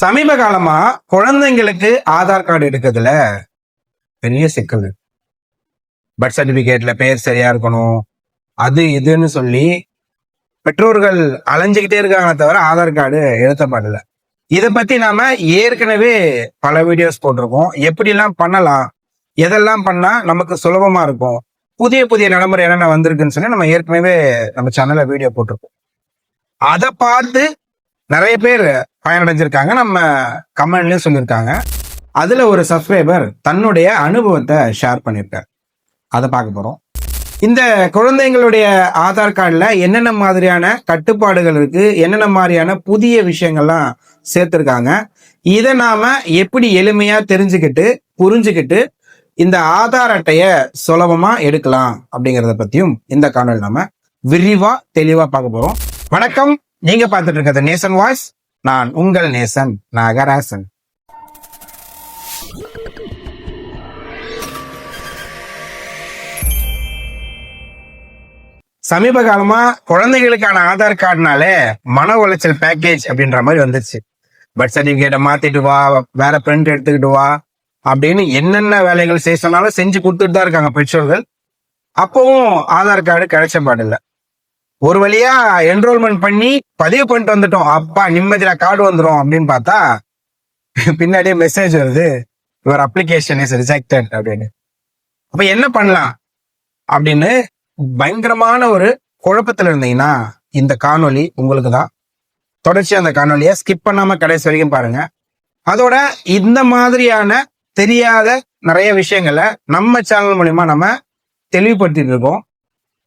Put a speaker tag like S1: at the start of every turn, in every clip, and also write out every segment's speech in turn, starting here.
S1: சமீப காலமா குழந்தைங்களுக்கு ஆதார் கார்டு எடுக்கிறதுல பெரிய சிக்கல். பர்த் சர்டிபிகேட்ல பேர் சரியா இருக்கணும் அது இதுன்னு சொல்லி பெற்றோர்கள் அலைஞ்சுக்கிட்டே இருக்காங்களே தவிர ஆதார் கார்டு எழுத்தப்படல இதை பத்தி நாம ஏற்கனவே பல வீடியோஸ் போட்டிருக்கோம். எப்படிலாம் பண்ணலாம் எதெல்லாம் பண்ணா நமக்கு சுலபமா இருக்கும் புதிய புதிய நடைமுறை என்னென்ன வந்திருக்குன்னு சொல்லி நம்ம ஏற்கனவே நம்ம சேனல்ல வீடியோ போட்டிருக்கோம். அதை பார்த்து நிறைய பேர் பயனடைஞ்சிருக்காங்க. நம்ம கமெண்ட்லயும் சொல்லியிருக்காங்க. அதுல ஒரு சப்ஸ்கிரைபர் தன்னுடைய அனுபவத்தை ஷேர் பண்ணியிருக்கார். அதை பார்க்க போறோம். இந்த குழந்தைங்களுடைய ஆதார் கார்டில் என்னென்ன மாதிரியான கட்டுப்பாடுகள் இருக்கு? என்னென்ன மாதிரியான புதிய விஷயங்கள்லாம் சேர்த்துருக்காங்க? இதை நாம எப்படி எளிமையா தெரிஞ்சுக்கிட்டு புரிஞ்சுக்கிட்டு இந்த ஆதார் அட்டையை சுலபமா எடுக்கலாம் அப்படிங்கிறத பத்தியும் இந்த காணொலி நாம விரிவா தெளிவா பார்க்க போறோம். வணக்கம். நீங்க பார்த்துட்டு இருக்கிறது நேசன் வாய்ஸ். நான் உங்கள் நேசன் நாகராசன். சமீப காலமா குழந்தைகளுக்கான ஆதார் கார்டுனாலே மன உளைச்சல் பேக்கேஜ் அப்படின்ற மாதிரி வந்துருச்சு பர்த் சர்டிபிகேட்டை மாத்திட்டு வா வேற பிரிண்ட் எடுத்துக்கிட்டு வா அப்படின்னு என்னென்ன வேலைகள் செய்ய சொன்னாலும் செஞ்சு கொடுத்துட்டு தான் இருக்காங்க பெற்றோர்கள். அப்பவும் ஆதார் கார்டு கிடைச்ச பாடில்லை ஒரு வழியா என்ரோல்மெண்ட் பண்ணி பதிவு பண்ணிட்டு வந்துட்டோம். அப்பா நிம்மதியில கார்டு வந்துடும் அப்படின்னு பார்த்தா பின்னாடியே மெசேஜ் வருது. யுவர் அப்ளிகேஷன் இஸ் ரிஜெக்டட் அப்படின்னு. அப்ப என்ன பண்ணலாம்? அப்படின்னு பயங்கரமான ஒரு குழப்பத்துல இருந்தீங்கன்னா இந்த காணொலி உங்களுக்கு தான். தொடர்ச்சி அந்த காணொலியை ஸ்கிப் பண்ணாம கடைசி வரைக்கும் பாருங்க. அதோட இந்த மாதிரியான தெரியாத நிறைய விஷயங்களை நம்ம சேனல் மூலியமா நம்ம தெளிவுபடுத்திட்டு இருக்கோம்.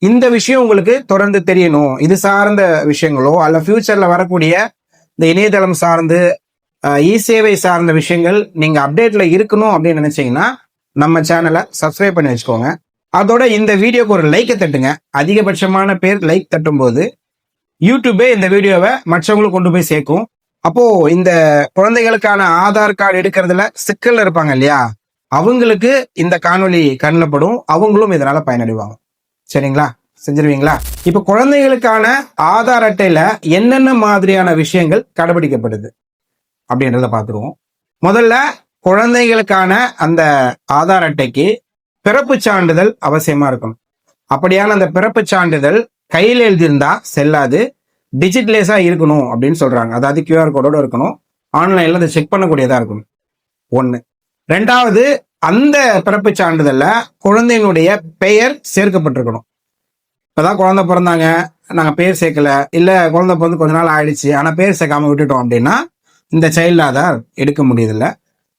S1: இந்த விஷயம் உங்களுக்கு தொடர்ந்து தெரியணும். இது சார்ந்த விஷயங்களோ அல்ல ஃபியூச்சர்ல வரக்கூடிய இந்த இணையதளம் சார்ந்து இ சேவை சார்ந்த விஷயங்கள் நீங்க அப்டேட்ல இருக்கணும் அப்படின்னு நினைச்சீங்கன்னா நம்ம சேனலை சப்ஸ்கிரைப் பண்ணி வச்சுக்கோங்க. அதோட இந்த வீடியோக்கு ஒரு லைக்கை தட்டுங்க. அதிகபட்சமான பேர் லைக் தட்டும் போது யூடியூபே இந்த வீடியோவை மற்றவங்களுக்கு கொண்டு போய் சேர்க்கும். அப்போ இந்த குழந்தைகளுக்கான ஆதார் கார்டு எடுக்கிறதுல சிக்கலில் இருப்பாங்க இல்லையா? அவங்களுக்கு இந்த காணொலி கண்ணில் படும். அவங்களும் இதனால பயனடைவாங்க. சரிங்களா? செஞ்சிருவீங்களா? இப்ப குழந்தைகளுக்கான ஆதார் அட்டையில என்னென்ன மாதிரியான விஷயங்கள் கடைபிடிக்கப்படுது அப்படின்றத பார்த்துருவோம் முதல்ல குழந்தைகளுக்கான அந்த ஆதார் அட்டைக்கு பிறப்பு சான்றிதழ் அவசியமா இருக்கணும். அப்படியான அந்த பிறப்பு சான்றிதழ் கையில் எழுதியிருந்தா செல்லாது டிஜிட்டலைஸா இருக்கணும் அப்படின்னு சொல்றாங்க. அதாவது கியூஆர் கோடோட இருக்கணும். ஆன்லைன்ல அதை செக் பண்ணக்கூடியதா இருக்கணும். ஒன்று ரெண்டாவது அந்த பிறப்பு சான்றிதழ்ல குழந்தையினுடைய பெயர் சேர்க்கப்பட்டிருக்கணும். இப்போதான் குழந்தை பிறந்தாங்க நாங்கள் பேர் சேர்க்கல இல்லை குழந்தை பிறந்து கொஞ்ச நாள் ஆயிடுச்சு ஆனால் பேர் சேர்க்காம விட்டுட்டோம் அப்படின்னா இந்த சைல்டு ஆதார் எடுக்க முடியுதில்ல.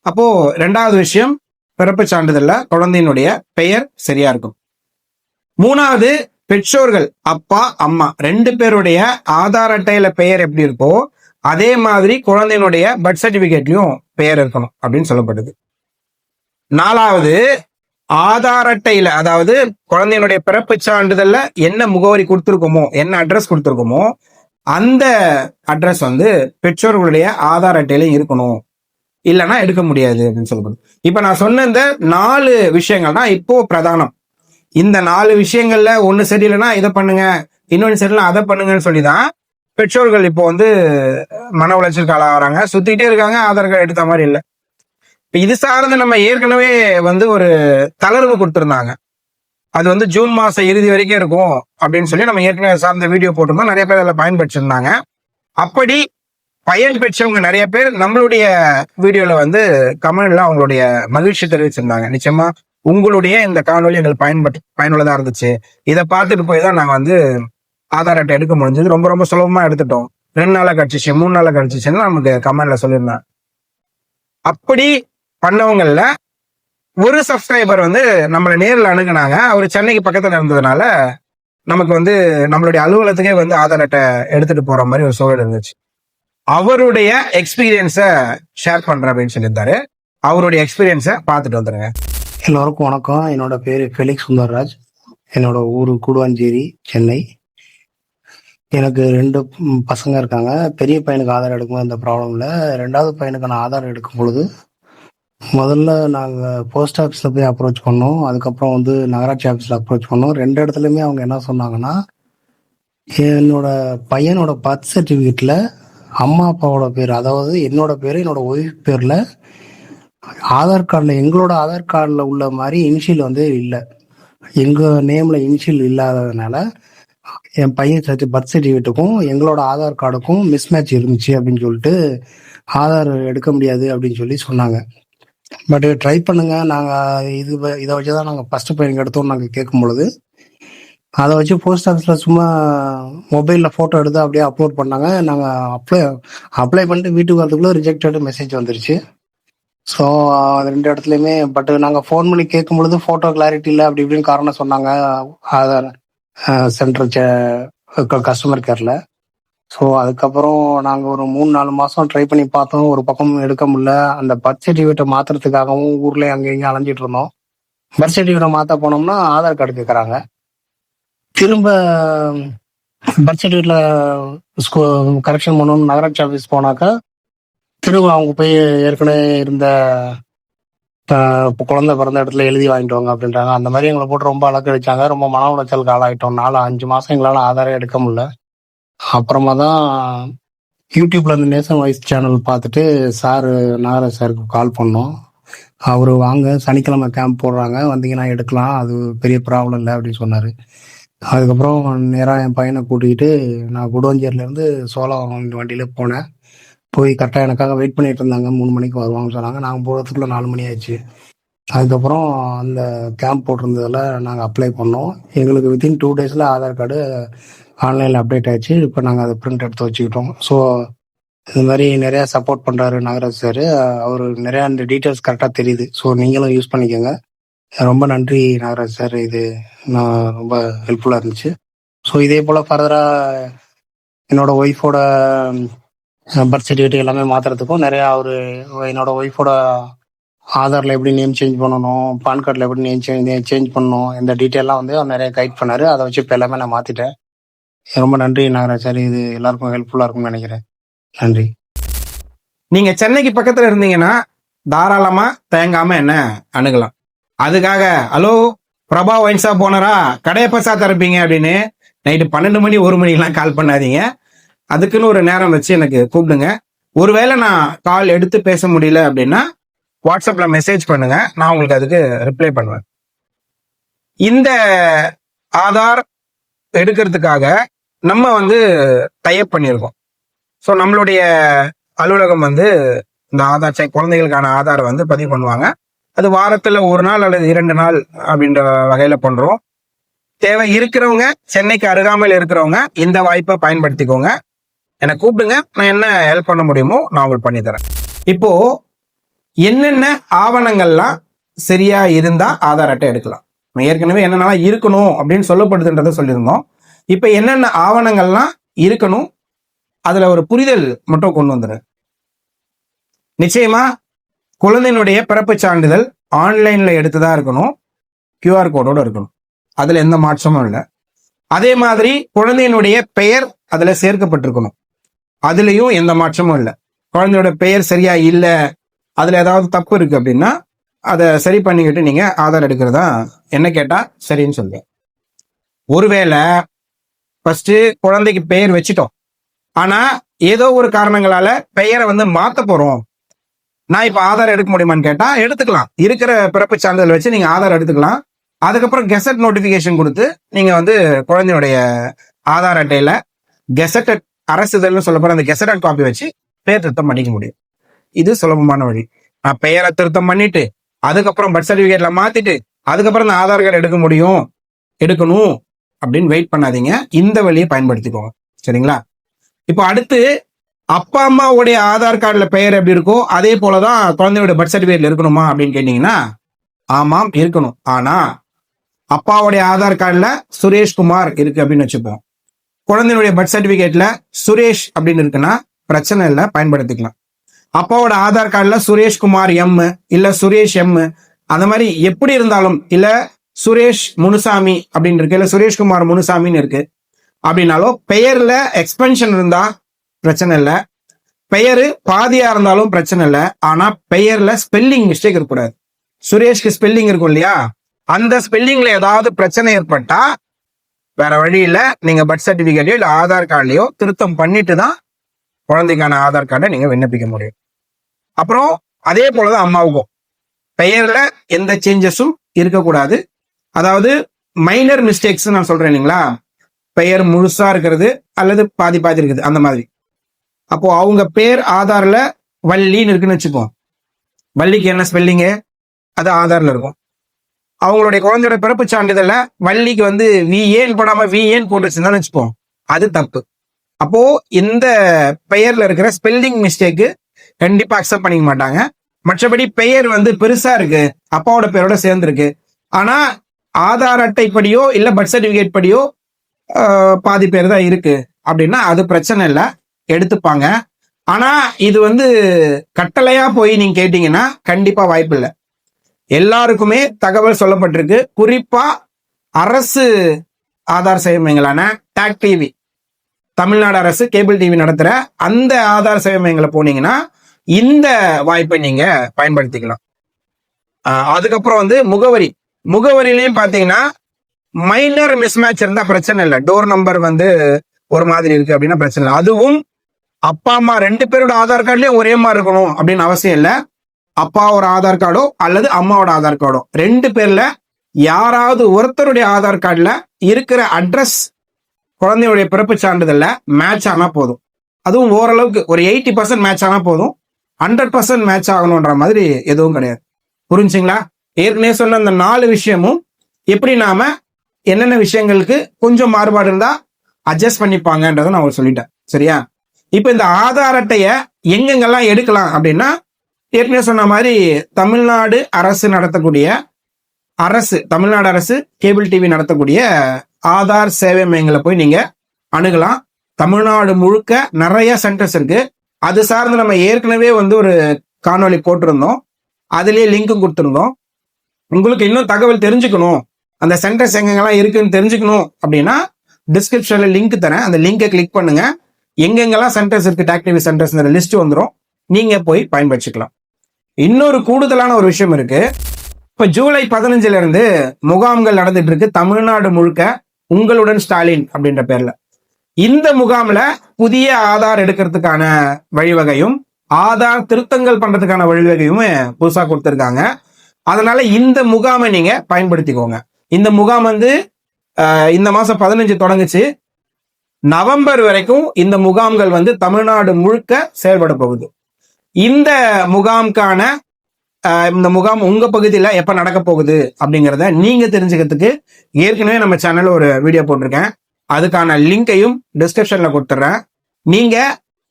S1: அப்போ ரெண்டாவது விஷயம் பிறப்பு சான்றிதழில் குழந்தையினுடைய பெயர் சரியா இருக்கும். மூணாவது பெற்றோர்கள் அப்பா அம்மா ரெண்டு பேருடைய ஆதார் அட்டையில பெயர் எப்படி இருக்கோ அதே மாதிரி குழந்தையினுடைய பர்த் சர்டிபிகேட்லயும் பெயர் இருக்கணும் அப்படின்னு சொல்லப்படுது. நாலாவது ஆதார் அட்டையில அதாவது குழந்தையினுடைய பிறப்பு சான்றிதழ்ல என்ன முகவரி கொடுத்துருக்கோமோ என்ன அட்ரஸ் கொடுத்துருக்கோமோ அந்த அட்ரஸ் வந்து பெற்றோர்களுடைய ஆதார் அட்டையில இருக்கணும். இல்லைன்னா எடுக்க முடியாது அப்படின்னு சொல்லப்படுது. இப்ப நான் சொன்ன இந்த நாலு விஷயங்கள் தான் இப்போ பிரதானம். இந்த நாலு விஷயங்கள்ல ஒண்ணு சரியில்லைன்னா இதை பண்ணுங்க இன்னொன்னு சரியில்லை அதை பண்ணுங்கன்னு சொல்லி தான் பெற்றோர்கள் இப்போ வந்து மன உளைச்சலுக்கு ஆளாகிறாங்க. சுத்திக்கிட்டே இருக்காங்க ஆதார் கார்டு எடுத்த மாதிரி இல்லை. இப்போ இது சார்ந்து நம்ம ஏற்கனவே வந்து ஒரு தளர்வு கொடுத்துருந்தாங்க. அது வந்து ஜூன் மாதம் இறுதி வரைக்கும் இருக்கும் அப்படின்னு சொல்லி நம்ம ஏற்கனவே சார்ந்த வீடியோ போட்டிருந்தோம். நிறைய பேர் அதில் பயன்பெற்றிருந்தாங்க. அப்படி பயன் பெற்றவங்க நிறைய பேர் நம்மளுடைய வீடியோவில் வந்து கமெண்ட்ல அவங்களுடைய மகிழ்ச்சி தெரிவிச்சிருந்தாங்க. நிச்சயமா உங்களுடைய இந்த காணொலி எங்களுக்கு பயன்பட்டு பயனுள்ளதாக இருந்துச்சு. இதை பார்த்துட்டு போய் தான் நாங்கள் வந்து ஆதார் அட்டை எடுக்க முடிஞ்சது. ரொம்ப ரொம்ப சுலபமாக எடுத்துட்டோம். ரெண்டு நாளாக கிடச்சிச்சு மூணு நாளாக கிடச்சிச்சுன்னு நமக்கு கமெண்ட்ல சொல்லியிருந்தேன் அப்படி பண்ணவங்களில் ஒரு சப்ஸ்கிரைபர் வந்து நம்மளை நேரில் அணுகுனாங்க. அவர் சென்னைக்கு பக்கத்தில் இருந்ததுனால நமக்கு வந்து நம்மளுடைய அலுவலகத்துக்கே வந்து ஆதார் அட்டை எடுத்துட்டு போற மாதிரி ஒரு சூழல் இருந்துச்சு. அவருடைய எக்ஸ்பீரியன்ஸை ஷேர் பண்றேன் அப்படின்னு சொல்லியிருந்தாரு. அவருடைய எக்ஸ்பீரியன்ஸை பார்த்துட்டு வந்துருங்க.
S2: எல்லோருக்கும் வணக்கம். என்னோட பேர் ஃபெலிக்ஸ் சுந்தர்ராஜ். என்னோட ஊர் கூடுவாஞ்சேரி சென்னை. எனக்கு ரெண்டு பசங்க இருக்காங்க. பெரிய பையனுக்கு ஆதார் எடுக்கும்போது இந்த ப்ராப்ளம் இல்லை ரெண்டாவது பையனுக்கு நான் ஆதார் எடுக்கும் பொழுது முதல்ல நாங்கள் போஸ்ட் ஆஃபீஸில் போய் அப்ரோச் பண்ணோம். அதுக்கப்புறம் வந்து நகராட்சி ஆஃபீஸில் அப்ரோச் பண்ணோம். ரெண்டு இடத்துலையுமே அவங்க என்ன சொன்னாங்கன்னா என்னோட பையனோட பர்த் சர்டிஃபிகேட்டில் அம்மா அப்பாவோட பேர் அதாவது என்னோட பேர் என்னோட ஒய்ஃப் பேரில் ஆதார் கார்டில் எங்களோட ஆதார் கார்டில் உள்ள மாதிரி இனிஷியல் வந்து இல்லை. எங்கள் நேமில் இனிஷியல் இல்லாததுனால என் பையன் சர்டி பர்த் சர்டிஃபிகேட்டுக்கும் எங்களோட ஆதார் கார்டுக்கும் மிஸ்மேட்ச் இருந்துச்சு அப்படின்னு சொல்லிட்டு ஆதார் எடுக்க முடியாது அப்படின்னு சொல்லி சொன்னாங்க. பட் ட்ரை uh, பண்ணுங்க. நாங்கள் இது இதை வச்சு தான் நாங்கள் ஃபஸ்ட்டு பையனுக்கு எடுத்தோம் நாங்கள் கேட்கும் பொழுது அதை வச்சு போஸ்ட் ஆஃபீஸில் சும்மா மொபைலில் ஃபோட்டோ எடுத்து அப்படியே அப்லோட் பண்ணாங்க. நாங்கள் அப்ளை அப்ளை பண்ணிட்டு வீட்டுக்கு வரதுக்குள்ளே ரிஜெக்டட் மெசேஜ் வந்துருச்சு. ஸோ அது ரெண்டு இடத்துலையுமே பட் நாங்கள் ஃபோன் பண்ணி கேட்கும் பொழுது ஃபோட்டோ கிளாரிட்டி இல்லை அப்படி இப்படின்னு காரணம் சொன்னாங்க. ஆதார் சென்டர் கஸ்டமர் கேரில் ஸோ அதுக்கப்புறம் நாங்கள் ஒரு மூணு நாலு மாதம் ட்ரை பண்ணி பார்த்தோம். ஒரு பக்கம் எடுக்க முடியல. அந்த பர்த் சர்டிஃபிகேட்டை மாற்றுறதுக்காகவும் ஊரில் அங்கே இங்கே அலைஞ்சிட்டு இருந்தோம். பர்த் சர்டிஃபிகேட்டை மாற்ற போனோம்னா ஆதார் கார்டு கேட்குறாங்க திரும்ப பர்த் சர்டிஃபிகேட்டில் கரெக்ஷன் பண்ணணும் நகராட்சி ஆஃபீஸ் போனாக்கா திரும்ப அவங்க போய் ஏற்கனவே இருந்த குழந்தை பிறந்த இடத்துல எழுதி வாங்கிட்டு வாங்க அப்படின்றாங்க. அந்த மாதிரி எங்களை போட்டு ரொம்ப அலக்கடிச்சாங்க ரொம்ப மன உளைச்சலுக்கு ஆளாயிட்டோம். நாலு அஞ்சு மாதம் எங்களால் ஆதாரம் எடுக்க முடியல. அப்புறமா தான் யூடியூப்ல அந்த நேஷன் வாய்ஸ் சேனல் பார்த்துட்டு சார் நாகராஜ் சாருக்கு கால் பண்ணோம். அவர் வாங்க சனிக்கிழமை கேம்ப் போடுறாங்க வந்தீங்கன்னா எடுக்கலாம் அது பெரிய ப்ராப்ளம் இல்லை அப்படின்னு சொன்னார். அதுக்கப்புறம் நேராக என் பையனை கூட்டிக்கிட்டு நான் குடோஞ்சேர்லேருந்து சோளம் வண்டியில போனேன். போய் கரெக்டாக எனக்காக வெயிட் பண்ணிகிட்டு இருந்தாங்க. மூணு மணிக்கு வருவாங்கன்னு சொன்னாங்க. நாங்கள் போகிறதுக்குள்ள நாலு மணி ஆயிடுச்சு. அதுக்கப்புறம் அந்த கேம்ப் போட்டிருந்ததில் நாங்கள் அப்ளை பண்ணோம். எங்களுக்கு வித்தின் டூ டேஸில் ஆதார் கார்டு ஆன்லைனில் அப்டேட் ஆயிடுச்சு. இப்போ நாங்கள் அதை பிரிண்ட் எடுத்து வச்சுக்கிட்டோம். ஸோ இது மாதிரி நிறையா சப்போர்ட் பண்ணுறாரு நாகராஜ் சார் அவர் நிறையா அந்த டீட்டெயில்ஸ் கரெக்டாக தெரியுது. ஸோ நீங்களும் யூஸ் பண்ணிக்கோங்க. ரொம்ப நன்றி நாகராஜ் சார் இது நான் ரொம்ப ஹெல்ப்ஃபுல்லாக இருந்துச்சு. ஸோ இதே போல் ஃபர்தராக என்னோட ஒய்ஃபோட பர்த் சர்டிஃபிகேட் எல்லாமே மாற்றுறதுக்கும் நிறையா அவர் என்னோட ஒய்ஃபோட ஆதாரில் எப்படி நேம் சேஞ்ச் பண்ணணும் பான் கார்டில் எப்படி நேம் சேஞ்ச் சேஞ்ச் பண்ணணும் இந்த டீட்டெயிலாம் வந்து அவர் நிறைய கைட் பண்ணார். அதை வச்சு இப்போ எல்லாமே நான் மாற்றிட்டேன் ரொம்ப நன்றி நாகராஜாரி இது எல்லாருக்கும் ஹெல்ப்ஃபுல்லாக இருக்கும்னு நினைக்கிறேன். நன்றி.
S1: நீங்கள் சென்னைக்கு பக்கத்தில் இருந்தீங்கன்னா தாராளமாக தேங்காமல் என்ன அணுகலாம். அதுக்காக ஹலோ பிரபா ஒயின்ஸாக போனரா கடையை பசா திறப்பீங்க? அப்படின்னு நைட்டு பன்னெண்டு மணி ஒரு மணிக்கெலாம் கால் பண்ணாதீங்க. அதுக்குன்னு ஒரு நேரம் வச்சு எனக்கு கூப்பிடுங்க. ஒருவேளை நான் கால் எடுத்து பேச முடியல அப்படின்னா வாட்ஸ்அப்பில் மெசேஜ் பண்ணுங்க. நான் உங்களுக்கு அதுக்கு ரிப்ளை பண்ணுவேன். இந்த ஆதார் எடுக்கிறதுக்காக நம்ம வந்து டைப் பண்ணியிருக்கோம். ஸோ நம்மளுடைய அலுவலகம் வந்து இந்த ஆதார் செக் குழந்தைகளுக்கான ஆதாரை வந்து பதிவு பண்ணுவாங்க. அது வாரத்தில் ஒரு நாள் அல்லது இரண்டு நாள் அப்படின்ற வகையில் பண்ணுறோம் தேவை இருக்கிறவங்க சென்னைக்கு அருகாமையில் இருக்கிறவங்க இந்த வாய்ப்பை பயன்படுத்திக்கோங்க. என்னை கூப்பிடுங்க நான் என்ன ஹெல்ப் பண்ண முடியுமோ நான் உங்களுக்கு பண்ணித்தரேன் இப்போ என்னென்ன ஆவணங்கள்லாம் சரியா இருந்தா ஆதார் அட்டை எடுக்கலாம். ஏற்கனவே என்னென்னலாம் இருக்கணும் அப்படின்னு சொல்லப்படுதுன்றதை சொல்லியிருந்தோம். இப்போ என்னென்ன ஆவணங்கள்லாம் இருக்கணும் அதுல ஒரு புரிதல் மட்டும் கொண்டு வந்துடுறேன் நிச்சயமா குழந்தையினுடைய பிறப்பு சான்றிதழ் ஆன்லைன்ல எடுத்துதான் இருக்கணும் கியூஆர் கோடோட இருக்கணும். அதுல எந்த மாற்றமும் இல்லை. அதே மாதிரி குழந்தையினுடைய பெயர் அதுல சேர்க்கப்பட்டிருக்கணும். அதுலயும் எந்த மாற்றமும் இல்லை. குழந்தையோட பெயர் சரியா இல்லை அதுல ஏதாவது தப்பு இருக்கு அப்படின்னா அதை சரி பண்ணிக்கிட்டு நீங்க ஆதார் எடுக்கிறதா என்ன கேட்டா சரின்னு சொல்லுவேன் ஒருவேளை ஃபர்ஸ்ட் குழந்தைக்கு பெயர் வச்சிட்டோம். ஆனா ஏதோ ஒரு காரணங்களால பெயரை வந்து மாத்த போறோம். நான் இப்ப ஆதார் எடுக்க முடியுமான்னு கேட்டா எடுத்துக்கலாம். இருக்கிற பிறப்பு சான்றிதழ் வச்சு நீங்க ஆதார் எடுத்துக்கலாம். அதுக்கப்புறம் கெசட் நோட்டிபிகேஷன் கொடுத்து நீங்க வந்து குழந்தையுடைய ஆதார் அட்டையில கெசட்டட் அரசுதல்னு சொல்லப்படுற அந்த கெசட்டட் காப்பி வச்சு பெயர் திருத்தம் பண்ணிக்க முடியும். இது சுலபமான வழி. நான் பெயரை திருத்தம் பண்ணிட்டு அதுக்கப்புறம் பர்த் சர்டிபிகேட்ல மாத்திட்டு அதுக்கப்புறம் இந்த ஆதார் கார்டு எடுக்க முடியும். எடுக்கணும். அப்படின்னு வெயிட் பண்ணாதீங்க. இந்த வழியை பயன்படுத்திக்கோங்க. சரிங்களா? இப்போ அடுத்து அப்பா அம்மாவுடைய ஆதார் கார்டில் பெயர் எப்படி இருக்கோ அதே போலதான் குழந்தையோட பர்த் சர்டிஃபிகேட்ல இருக்கணுமா அப்படின்னு கேட்டிங்கன்னா ஆமாம் இருக்கணும். ஆனால் அப்பாவுடைய ஆதார் கார்டில் சுரேஷ்குமார் இருக்கு அப்படின்னு வச்சுப்போம். குழந்தையுடைய பர்த் சர்டிஃபிகேட்ல சுரேஷ் அப்படின்னு இருக்குன்னா பிரச்சனை இல்லை பயன்படுத்திக்கலாம். அப்பாவோட ஆதார் கார்டில் சுரேஷ்குமார் எம் இல்லை சுரேஷ் எம் அந்த மாதிரி எப்படி இருந்தாலும் இல்லை சுரேஷ் முனுசாமி அப்படின்னு இருக்கு. இல்லை சுரேஷ்குமார் முனுசாமின்னு இருக்கு. அப்படின்னாலும் பெயர்ல எக்ஸ்பென்ஷன் இருந்தா பிரச்சனை இல்லை. பெயரு பாதியா இருந்தாலும் பிரச்சனை இல்லை. ஆனா பெயர்ல ஸ்பெல்லிங் மிஸ்டேக் இருக்கக்கூடாது. சுரேஷ்க்கு ஸ்பெல்லிங் இருக்கும் இல்லையா? அந்த ஸ்பெல்லிங்ல ஏதாவது பிரச்சனை ஏற்பட்டா வேற வழி இல்ல நீங்க பர்த் சர்டிபிகேட்லயோ இல்லை ஆதார் கார்டுலயோ திருத்தம் பண்ணிட்டு தான் குழந்தைக்கான ஆதார் கார்டை நீங்க விண்ணப்பிக்க முடியும். அப்புறம் அதே போலதான் அம்மாவுக்கும். பெயர்ல எந்த சேஞ்சஸும் இருக்கக்கூடாது. அதாவது மைனர் மிஸ்டேக்ஸ் நான் சொல்றேன் இல்லைங்களா? பெயர் முழுசா இருக்கிறது அல்லது பாதி பாதி இருக்குது அந்த மாதிரி. அப்போ அவங்க பேர் ஆதார்ல வள்ளின்னு இருக்குன்னு வச்சுக்கோ வள்ளிக்கு என்ன ஸ்பெல்லிங்கு அது ஆதார்ல இருக்கும். அவங்களுடைய குழந்தையோட பிறப்பு சான்றிதழ்ல வள்ளிக்கு வந்து விஏன்னு போடாம வி போட்டுச்சுன்னு போட்டு வச்சுப்போம். அது தப்பு. அப்போ இந்த பெயர்ல இருக்கிற ஸ்பெல்லிங் மிஸ்டேக்கு கண்டிப்பா அக்செப்ட் பண்ணிக்க மாட்டாங்க. மற்றபடி பெயர் வந்து பெருசா இருக்கு. அப்பாவோட பேரோட சேர்ந்துருக்கு. ஆனா ஆதார் அட்டைப்படியோ இல்ல பர்த் சர்டிபிகேட் படியோ பாதி பேர் தான் இருக்கு. அப்படின்னா அது பிரச்சனை இல்லை. எடுத்துப்பாங்க. ஆனா இது வந்து கட்டளையா போய் நீங்க கேட்டீங்கன்னா கண்டிப்பா வாய்ப்பு இல்லை. எல்லாருக்குமே தகவல் சொல்லப்பட்டிருக்கு. குறிப்பா அரசு ஆதார் சேவைமைகளான டாக் டிவி தமிழ்நாடு அரசு கேபிள் டிவி நடத்துற அந்த ஆதார் சேவை மையங்களை போனீங்கன்னா இந்த வாய்ப்பை நீங்க பயன்படுத்திக்கலாம். அதுக்கப்புறம் வந்து முகவரி. முகவரிலையும் பார்த்தீங்கன்னா மைனர் மிஸ்மேட்ச் இருந்தா பிரச்சனை இல்லை. டோர் நம்பர் வந்து ஒரு மாதிரி இருக்கு அப்படின்னா பிரச்சனை இல்லை. அதுவும் அப்பா அம்மா ரெண்டு பேரோட ஆதார் கார்டுலயும் ஒரே மாதிரி இருக்கணும் அப்படின்னு அவசியம் இல்லை. அப்பாவோட ஆதார் கார்டோ அல்லது அம்மாவோட ஆதார் கார்டோ. ரெண்டு பேர்ல யாராவது ஒருத்தருடைய ஆதார் கார்டில் இருக்கிற அட்ரஸ் குழந்தையுடைய பிறப்பு சான்றிதழில் மேட்ச் ஆனால் போதும். அதுவும் ஓரளவுக்கு ஒரு எயிட்டி பர்சன்ட் மேட்ச் ஆனால் போதும். ஹண்ட்ரட் பர்சன்ட் மேட்ச் ஆகணுன்ற மாதிரி எதுவும் கிடையாது. புரிஞ்சுங்களா? ஏற்கனவே சொன்ன அந்த நாலு விஷயமும் எப்படி நாம என்னென்ன விஷயங்களுக்கு கொஞ்சம் மாறுபாடு இருந்தா அட்ஜஸ்ட் பண்ணிப்பாங்கன்றதை நான் அவர் சொல்லிட்டேன். சரியா? இப்போ இந்த ஆதார் அட்டையை எங்கெங்கெல்லாம் எடுக்கலாம் அப்படின்னா ஏற்கனவே சொன்ன மாதிரி தமிழ்நாடு அரசு நடத்தக்கூடிய அரசு தமிழ்நாடு அரசு கேபிள் டிவி நடத்தக்கூடிய ஆதார் சேவை மையங்களை போய் நீங்க அணுகலாம். தமிழ்நாடு முழுக்க நிறைய சென்டர்ஸ் இருக்கு. அது சார்ந்து நம்ம ஏற்கனவே வந்து ஒரு காணொளி போட்டிருந்தோம். அதுலேயே லிங்க்கும் கொடுத்துருந்தோம். உங்களுக்கு இன்னும் தகவல் தெரிஞ்சுக்கணும். அந்த சென்டர்ஸ் எங்கெங்கெல்லாம் இருக்குன்னு தெரிஞ்சுக்கணும் அப்படின்னா டிஸ்கிரிப்ஷன்ல லிங்க் தரேன். அந்த லிங்கை கிளிக் பண்ணுங்க. எங்கெங்கெல்லாம் சென்டர்ஸ் இருக்கு டாக்டிவி சென்டர்ஸ் லிஸ்ட் வந்துடும் நீங்க போய் பயன்படுத்திக்கலாம். இன்னொரு கூடுதலான ஒரு விஷயம் இருக்கு. இப்போ ஜூலை பதினஞ்சுல இருந்து முகாம்கள் நடந்துட்டு இருக்கு. தமிழ்நாடு முழுக்க உங்களுடன் ஸ்டாலின் அப்படின்ற பேர்ல. இந்த முகாம்ல புதிய ஆதார் எடுக்கிறதுக்கான வழிவகையும் ஆதார் திருத்தங்கள் பண்றதுக்கான வழிவகையும் புதுசாக கொடுத்துருக்காங்க. அதனால இந்த முகாமை நீங்க பயன்படுத்திக்கோங்க. இந்த முகாம் வந்து இந்த மாசம் பதினஞ்சு தொடங்குச்சு. நவம்பர் வரைக்கும் இந்த முகாம்கள் வந்து தமிழ்நாடு முழுக்க செயல்பட போகுது. இந்த முகாம்கான இந்த முகாம் உங்க பகுதியில் எப்ப நடக்க போகுது அப்படிங்கிறத நீங்க தெரிஞ்சுக்கிறதுக்கு ஏற்கனவே நம்ம சேனல்ல ஒரு வீடியோ போட்டிருக்கேன். அதுக்கான லிங்கையும் டிஸ்கிரிப்ஷன்ல கொடுத்துட்றேன் நீங்க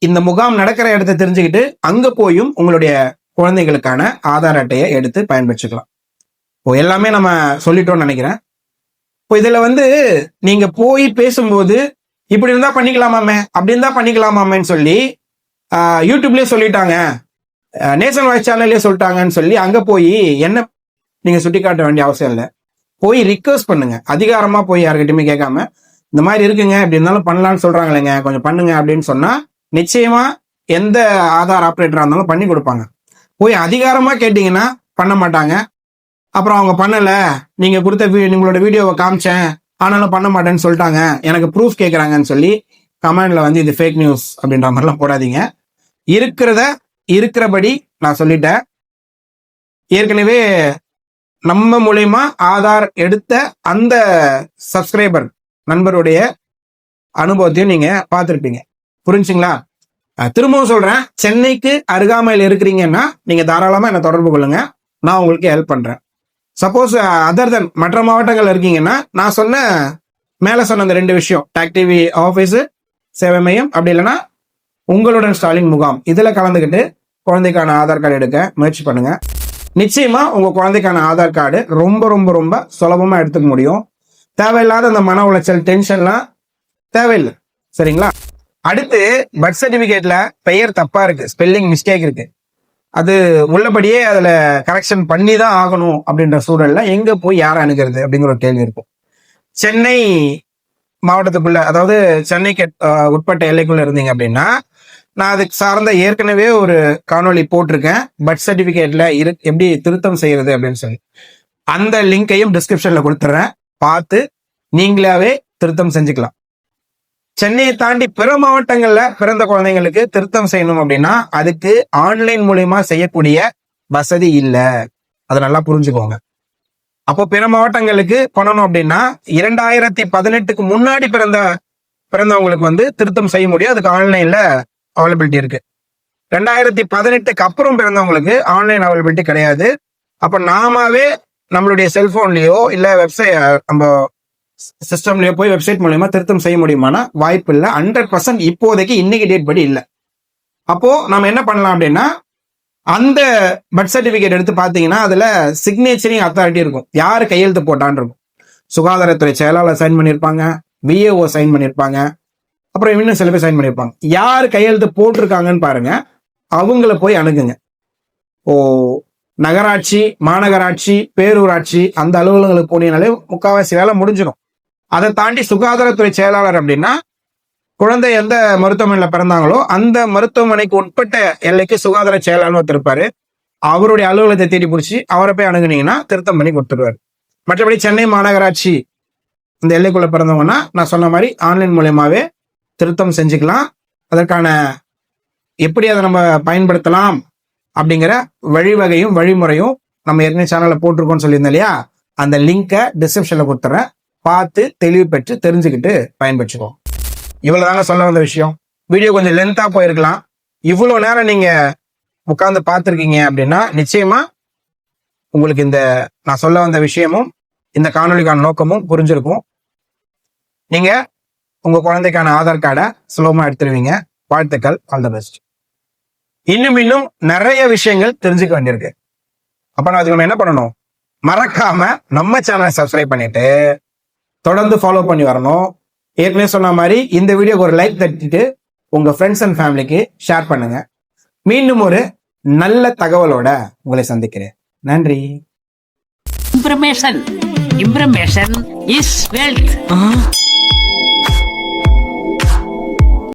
S1: இந்த முகாம் நடக்கிற இடத்த தெரிஞ்சுக்கிட்டு அங்க போயும் உங்களுடைய குழந்தைகளுக்கான ஆதார் அட்டையை எடுத்து பயன்படுத்திக்கலாம். இப்போ எல்லாமே நம்ம சொல்லிட்டோம்னு நினைக்கிறேன். இப்போ இதில் வந்து நீங்கள் போய் பேசும்போது இப்படி இருந்தால் பண்ணிக்கலாமாமே அப்படி இருந்தால் பண்ணிக்கலாமாமேன்னு சொல்லி யூடியூப்லேயே சொல்லிட்டாங்க. நேஷனல் வாய்ஸ் சேனல்லே சொல்லிட்டாங்கன்னு சொல்லி அங்கே போய் என்ன நீங்கள் சுட்டி காட்ட வேண்டிய அவசியம் இல்லை. போய் ரிக்வஸ்ட் பண்ணுங்க. அதிகாரமாக போய் யாருக்கிட்டையுமே கேட்காம இந்த மாதிரி இருக்குங்க இப்படி இருந்தாலும் பண்ணலாம்னு சொல்கிறாங்களேங்க கொஞ்சம் பண்ணுங்க அப்படின்னு சொன்னால் நிச்சயமாக எந்த ஆதார் ஆப்ரேட்டராக இருந்தாலும் பண்ணி கொடுப்பாங்க. போய் அதிகாரமா கேட்டீங்கன்னா பண்ண மாட்டாங்க. அப்புறம் அவங்க பண்ணல. நீங்க கொடுத்த வீ- உங்களோட வீடியோவை காமிச்சேன். ஆனாலும் பண்ண மாட்டேன்னு சொல்லிட்டாங்க. எனக்கு ப்ரூஃப் கேட்குறாங்கன்னு சொல்லி கமெண்ட்ல வந்து இது ஃபேக் நியூஸ் அப்படின்ற மாதிரிலாம் போடாதீங்க. இருக்கிறத இருக்கிறபடி நான் சொல்லிட்டேன். ஏற்கனவே நம்ம மூலயமா ஆதார் எடுத்த அந்த சப்ஸ்கிரைபர் நண்பருடைய அனுபவத்தையும் நீங்க பார்த்துருப்பீங்க. புரிஞ்சுங்களா? திரும்பவும் சொல்றேன். சென்னைக்கு அருகாமையில் இருக்கிறீங்கன்னா நீங்க தாராளமா என்ன தொடர்பு கொள்ளுங்க. நான் உங்களுக்கு ஹெல்ப் பண்றேன். சப்போஸ் அதர் தென் மற்ற மாவட்டங்கள் இருக்கீங்கன்னா நான் சொன்ன மேல சொன்ன அந்த ரெண்டு விஷயம். டாக் டிவி ஆஃபீஸ் சேவை மையம் அப்படி இல்லைன்னா உங்களுடன் ஸ்டாலின் முகாம். இதுல கலந்துக்கிட்டு குழந்தைக்கான ஆதார் கார்டு எடுக்க முயற்சி பண்ணுங்க. நிச்சயமா உங்க குழந்தைக்கான ஆதார் கார்டு ரொம்ப ரொம்ப ரொம்ப சுலபமா எடுத்துக்க முடியும். தேவையில்லாத அந்த மன உளைச்சல் டென்ஷன்லாம் தேவையில்லை. சரிங்களா? அடுத்து பர்த் சர்டிபிகேட்ல பெயர் தப்பா இருக்கு ஸ்பெல்லிங் மிஸ்டேக் இருக்கு. அது உள்ளபடியே அதுல கரெக்ஷன் பண்ணி தான் ஆகணும் அப்படின்ற சூழல்ல எங்க போய் யாரை அணுகிறது அப்படிங்கிற ஒரு கேள்வி இருக்கும். சென்னை மாவட்டத்துக்குள்ள அதாவது சென்னைக்கு உட்பட்ட எல்லைக்குள்ள இருந்தீங்க அப்படின்னா நான் அதுக்கு சார்ந்த ஏற்கனவே ஒரு காணொளி போட்டிருக்கேன். பர்த் சர்டிபிகேட்ல இரு எப்படி திருத்தம் செய்யறது அப்படின்னு சொல்லி. அந்த லிங்கையும் டிஸ்கிரிப்ஷன்ல கொடுத்துட்றேன் பார்த்து நீங்களாவே திருத்தம் செஞ்சுக்கலாம். சென்னையை தாண்டி பிற மாவட்டங்கள்ல பிறந்த குழந்தைங்களுக்கு திருத்தம் செய்யணும் அப்படின்னா அதுக்கு ஆன்லைன் மூலியமா செய்யக்கூடிய வசதி இல்லை. அதை நல்லா புரிஞ்சுக்கோங்க. அப்போ பிற மாவட்டங்களுக்கு பண்ணணும் அப்படின்னா இரண்டாயிரத்தி பதினெட்டுக்கு முன்னாடி பிறந்த பிறந்தவங்களுக்கு வந்து திருத்தம் செய்ய முடியும். அதுக்கு ஆன்லைன்ல அவைலபிலிட்டி இருக்கு. ரெண்டாயிரத்தி பதினெட்டுக்கு அப்புறம் பிறந்தவங்களுக்கு ஆன்லைன் அவைலபிலிட்டி கிடையாது. அப்ப நாமாவே நம்மளுடைய செல்போன்லயோ இல்ல வெப்சைட் நம்ம சிஸ்டம்லயோ போய் வெப்சைட் மூலயமா திருத்தம் செய்ய முடியுமானா வாய்ப்பு இல்லை. ஹண்ட்ரட் பர்சன்ட் இப்போதைக்கு இன்னைக்கு டேட் படி இல்லை. அப்போ நம்ம என்ன பண்ணலாம் அப்படின்னா அந்த பர்த் சர்டிபிகேட் எடுத்து பார்த்தீங்கன்னா அதுல சிக்னேச்சரிங் அத்தாரிட்டி இருக்கும். யார் கையெழுத்து போட்டான்னு இருக்கும் சுகாதாரத்துறை செயலாளர் சைன் பண்ணியிருப்பாங்க விஏஓ சைன் பண்ணியிருப்பாங்க அப்புறம் இன்னும் சில பேர் சைன் பண்ணியிருப்பாங்க யார் கையெழுத்து போட்டிருக்காங்கன்னு பாருங்க அவங்கள போய் அணுகுங்க. ஓ நகராட்சி மாநகராட்சி பேரூராட்சி அந்த அலுவலகங்களுக்கு போனீங்கனாலே முக்காவாசி வேலை முடிஞ்சிடும் அதை தாண்டி சுகாதாரத்துறை செயலாளர் அப்படின்னா குழந்தை எந்த மருத்துவமனையில் பிறந்தாங்களோ அந்த மருத்துவமனைக்கு உட்பட்ட எல்லைக்கு சுகாதார செயலாளர் ஒருத்தர் அவருடைய அலுவலகத்தை தேடி பிடிச்சி அவரை போய் அணுகுனீங்கன்னா திருத்தம் பண்ணி கொடுத்துருவாரு. மற்றபடி சென்னை மாநகராட்சி இந்த எல்லைக்குள்ள பிறந்தவங்கன்னா நான் சொன்ன மாதிரி ஆன்லைன் மூலயமாவே திருத்தம் செஞ்சுக்கலாம். அதற்கான எப்படி அதை நம்ம பயன்படுத்தலாம் அப்படிங்கிற வழிவகையும் வழிமுறையும் நம்ம ஏற்கனவே சேனலில் போட்டிருக்கோம்னு சொல்லியிருந்தேன் இல்லையா? அந்த லிங்கை டிஸ்கிரிப்ஷனில் கொடுத்துறேன். பார்த்து தெளிவு பெற்று தெரிஞ்சுக்கிட்டு பயன்படுத்துவோம் இவ்வளோ தாங்க சொல்ல வந்த விஷயம். வீடியோ கொஞ்சம் லென்த்தாக போயிருக்கலாம். இவ்வளோ நேரம் நீங்கள் உட்காந்து பார்த்துருக்கீங்க அப்படின்னா நிச்சயமாக உங்களுக்கு இந்த நான் சொல்ல வந்த விஷயமும் இந்த காணொலிக்கான நோக்கமும் புரிஞ்சிருக்கும். நீங்கள் உங்கள் குழந்தைக்கான ஆதார் கார்டை சுலபமாக எடுத்துருவீங்க. வாழ்த்துக்கள். ஆல் த பெஸ்ட் இன்னும் இன்னும் நிறைய விஷயங்கள் தெரிஞ்சுக்க வேண்டியிருக்கு. அப்போ நான் அதுக்கு நம்ம என்ன பண்ணணும்? மறக்காம நம்ம சேனலை சப்ஸ்கிரைப் பண்ணிட்டு தொடர்ந்து ஃபாலோ பண்ணி வரணும். ஏற்கனவே சொன்ன மாதிரி இந்த வீடியோக்கு ஒரு லைக் தட்டிட்டு உங்க ஃப்ரெண்ட்ஸ் அண்ட் ஃபேமிலிக்கு ஷேர் பண்ணுங்க. மீண்டும் ஒரு நல்ல தகவலோட உங்களை சந்திக்கிறேன். நன்றி.
S3: Information. Information is wealth.